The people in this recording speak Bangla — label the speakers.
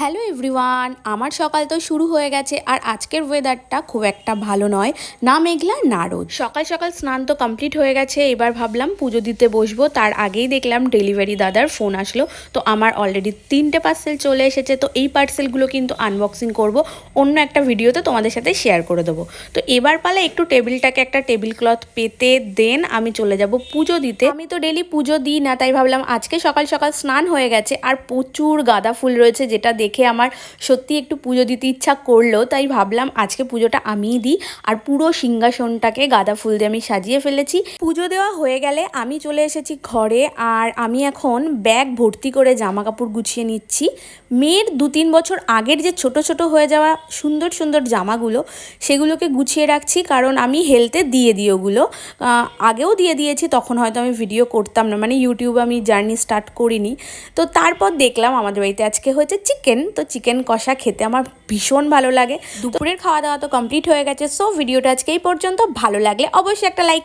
Speaker 1: হ্যালো এভরিওয়ান, আমার সকাল তো শুরু হয়ে গেছে আর আজকের ওয়েদারটা খুব একটা ভালো নয়। না মেঘলা, না রোদ। সকাল সকাল স্নান তো কমপ্লিট হয়ে গেছে, এবার ভাবলাম পুজো দিতে বসবো, তার আগেই দেখলাম ডেলিভারি দাদার ফোন আসলো। তো আমার অলরেডি তিনটে পার্সেল চলে এসেছে, তো এই পার্সেলগুলো কিন্তু আনবক্সিং করব, অন্য একটা ভিডিওতে তোমাদের সাথে শেয়ার করে দেবো। তো এবার পালা একটু টেবিলটাকে একটা টেবিল ক্লথ পেতে দেন, আমি চলে যাব পুজো দিতে। আমি তো ডেলি পুজো দিই না, তাই ভাবলাম আজকে সকাল সকাল স্নান হয়ে গেছে, আর প্রচুর গাঁদা ফুল রয়েছে, যেটা দেখে আমার সত্যি একটু পুজো দিতে ইচ্ছা করল, তাই ভাবলাম আজকে পুজোটা আমিই দিই। আর পুরো সিংহাসনটাকে গাঁদা ফুল দিয়ে আমি সাজিয়ে ফেলেছি। পুজো দেওয়া হয়ে গেলে আমি চলে এসেছি ঘরে, আর আমি এখন ব্যাগ ভর্তি করে জামা কাপড় গুছিয়ে নিচ্ছি। মেয়ের দু তিন বছর আগের যে ছোট ছোট হয়ে যাওয়া সুন্দর সুন্দর জামাগুলো, সেগুলোকে গুছিয়ে রাখছি, কারণ আমি হেলতে দিয়ে দিই ওগুলো। আগেও দিয়ে দিয়েছি, তখন হয়তো আমি ভিডিও করতাম না মানে ইউটিউবে আমি জার্নি স্টার্ট করিনি। তো তারপর দেখলাম আমাদের বাড়িতে আজকে হয়েছে চিকেন তো চিকেন কষা খেতে আমার ভীষণ ভালো লাগে। দুপুরের খাওয়া দাওয়া তো কমপ্লিট হয়ে গেছে সো ভিডিওটা আজকে এই পর্যন্ত। ভালো লাগলে অবশ্যই একটা লাইক